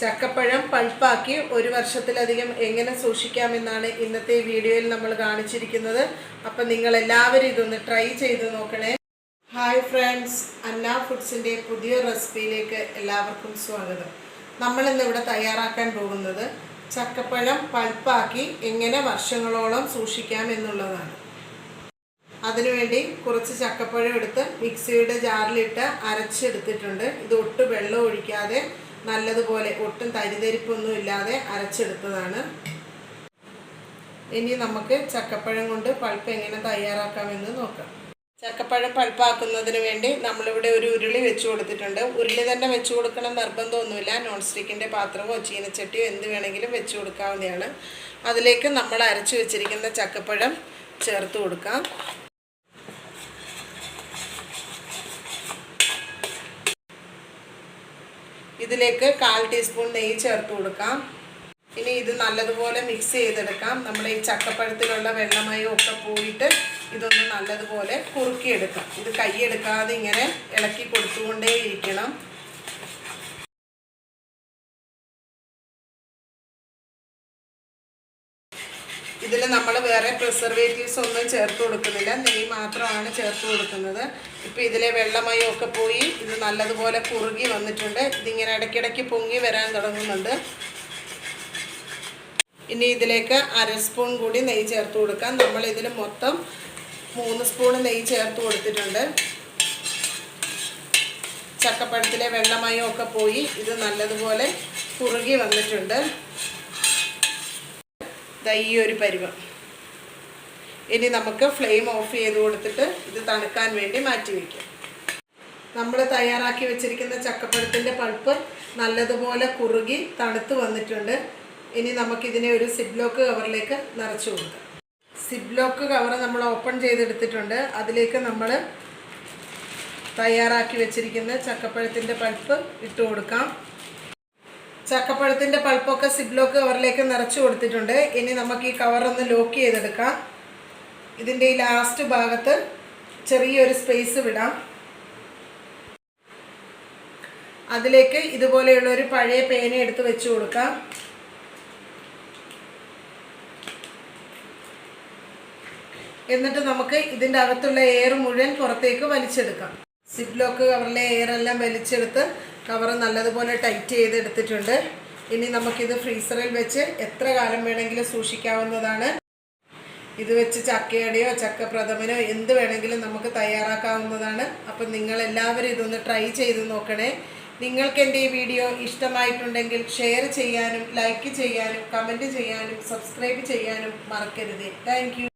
ചക്കപ്പഴം പൾപ്പാക്കി ഒരു വർഷത്തിലധികം എങ്ങനെ സൂക്ഷിക്കാമെന്നാണ് ഇന്നത്തെ വീഡിയോയിൽ നമ്മൾ കാണിച്ചിരിക്കുന്നത്. അപ്പം നിങ്ങൾ എല്ലാവരും ഇതൊന്ന് ട്രൈ ചെയ്ത് നോക്കണേ. ഹായ് ഫ്രണ്ട്സ് അന്ന ഫുഡ്സിന്റെ പുതിയ റെസിപ്പിയിലേക്ക് എല്ലാവർക്കും സ്വാഗതം. നമ്മളിന്ന് ഇവിടെ തയ്യാറാക്കാൻ പോകുന്നത് ചക്കപ്പഴം പൾപ്പാക്കി എങ്ങനെ വർഷങ്ങളോളം സൂക്ഷിക്കാം എന്നുള്ളതാണ്. അതിനുവേണ്ടി കുറച്ച് ചക്കപ്പഴം എടുത്ത് മിക്സിയുടെ ജാറിലിട്ട് അരച്ചെടുത്തിട്ടുണ്ട്. ഇത് ഒട്ടും വെള്ളം ഒഴിക്കാതെ നല്ലതുപോലെ ഒട്ടും തരിതരിപ്പൊന്നും ഇല്ലാതെ അരച്ചെടുത്തതാണ്. ഇനി നമുക്ക് ചക്കപ്പഴം കൊണ്ട് പൾപ്പ് എങ്ങനെ തയ്യാറാക്കാമെന്ന് നോക്കാം. ചക്കപ്പഴം പൾപ്പാക്കുന്നതിന് വേണ്ടി നമ്മളിവിടെ ഒരു ഉരുളി വെച്ച് കൊടുത്തിട്ടുണ്ട്. ഉരുളി തന്നെ വെച്ച് കൊടുക്കണം നിർബന്ധമൊന്നുമില്ല. നോൺ സ്റ്റിക്കിന്റെ പാത്രമോ ചീനച്ചട്ടിയോ എന്ത് വേണമെങ്കിലും വെച്ച് കൊടുക്കാവുന്നതാണ്. അതിലേക്ക് നമ്മൾ അരച്ച് വെച്ചിരിക്കുന്ന ചക്കപ്പഴം ചേർത്ത് കൊടുക്കാം. ഇതിലേക്ക് കാൽ ടീസ്പൂൺ നെയ്യ് ചേർത്ത് കൊടുക്കാം. ഇനി ഇത് നല്ലതുപോലെ മിക്സ് ചെയ്തെടുക്കാം. നമ്മുടെ ഈ ചക്കപ്പഴത്തിലുള്ള വെള്ളമയം ഒക്കെ പോയിട്ട് ഇതൊന്ന് നല്ലതുപോലെ കുറുക്കിയെടുക്കാം. ഇത് കൈ എടുക്കാതെ ഇങ്ങനെ ഇളക്കി കൊടുത്തുകൊണ്ടേ ഇതിൽ നമ്മൾ വേറെ പ്രിസർവേറ്റീവ്സ് ഒന്നും ചേർത്ത് കൊടുക്കുന്നില്ല. നെയ്യ് മാത്രമാണ് ചേർത്ത് കൊടുക്കുന്നത്. ഇപ്പോൾ ഇതിലെ വെള്ളമയമൊക്കെ പോയി ഇത് നല്ലതുപോലെ കുറുകി വന്നിട്ടുണ്ട്. ഇതിങ്ങനെ ഇടയ്ക്കിടയ്ക്ക് പൊങ്ങി വരാൻ തുടങ്ങുന്നുണ്ട്. ഇനി ഇതിലേക്ക് അര സ്പൂൺ കൂടി നെയ്യ് ചേർത്ത് കൊടുക്കാം. നമ്മൾ ഇതിൽ മൊത്തം മൂന്ന് സ്പൂൺ നെയ്യ് ചേർത്ത് കൊടുത്തിട്ടുണ്ട്. ചക്കപ്പഴത്തിലെ വെള്ളമയമൊക്കെ പോയി ഇത് നല്ലതുപോലെ കുറുകി വന്നിട്ടുണ്ട്. ഈ ഒരു പരുവം. ഇനി നമുക്ക് ഫ്ലെയിം ഓഫ് ചെയ്ത് കൊടുത്തിട്ട് ഇത് തണുക്കാൻ വേണ്ടി മാറ്റി വയ്ക്കാം. നമ്മൾ തയ്യാറാക്കി വെച്ചിരിക്കുന്ന ചക്കപ്പഴത്തിന്റെ പൾപ്പ് നല്ലതുപോലെ കുറുകി തണുത്ത് വന്നിട്ടുണ്ട്. ഇനി നമുക്കിതിനെ ഒരു സിബ്ലോക്ക് കവറിലേക്ക് നിറച്ച് കൊടുക്കാം. സിബ്ലോക്ക് കവർ നമ്മൾ ഓപ്പൺ ചെയ്തെടുത്തിട്ടുണ്ട്. അതിലേക്ക് നമ്മൾ തയ്യാറാക്കി വെച്ചിരിക്കുന്ന ചക്കപ്പഴത്തിന്റെ പൾപ്പ് ഇട്ട് കൊടുക്കാം. ചക്കപ്പഴത്തിന്റെ പൾപ്പൊക്കെ സിബ്ലോക്ക് കവറിലേക്ക് നിറച്ചു കൊടുത്തിട്ടുണ്ട്. ഇനി നമുക്ക് ഈ കവറൊന്ന് ലോക്ക് ചെയ്തെടുക്കാം. ഇതിന്റെ ഈ ലാസ്റ്റ് ഭാഗത്ത് ചെറിയൊരു സ്പേസ് വിടാം. അതിലേക്ക് ഇതുപോലെയുള്ള ഒരു പഴയ പേന എടുത്ത് വെച്ച് കൊടുക്കാം. എന്നിട്ട് നമുക്ക് ഇതിന്റെ അകത്തുള്ള എയർ മുഴുവൻ പുറത്തേക്ക് വലിച്ചെടുക്കാം. സിപ്ലോക്ക് കവറിലെ എയർ എല്ലാം വലിച്ചെടുത്ത് കവർ നല്ലതുപോലെ ടൈറ്റ് ചെയ്തെടുത്തിട്ടുണ്ട്. ഇനി നമുക്കിത് ഫ്രീസറിൽ വെച്ച് എത്ര കാലം വേണമെങ്കിലും സൂക്ഷിക്കാവുന്നതാണ്. ഇത് വെച്ച് ചക്കയടയോ ചക്കപ്രഥമനോ എന്ത് വേണമെങ്കിലും നമുക്ക് തയ്യാറാക്കാവുന്നതാണ്. അപ്പം നിങ്ങൾ എല്ലാവരും ഇതൊന്ന് ട്രൈ ചെയ്ത് നോക്കണേ. നിങ്ങൾക്ക് എന്റെ ഈ വീഡിയോ ഇഷ്ടമായിട്ടുണ്ടെങ്കിൽ ഷെയർ ചെയ്യാനും ലൈക്ക് ചെയ്യാനും കമന്റ് ചെയ്യാനും സബ്സ്ക്രൈബ് ചെയ്യാനും മറക്കരുത്. താങ്ക്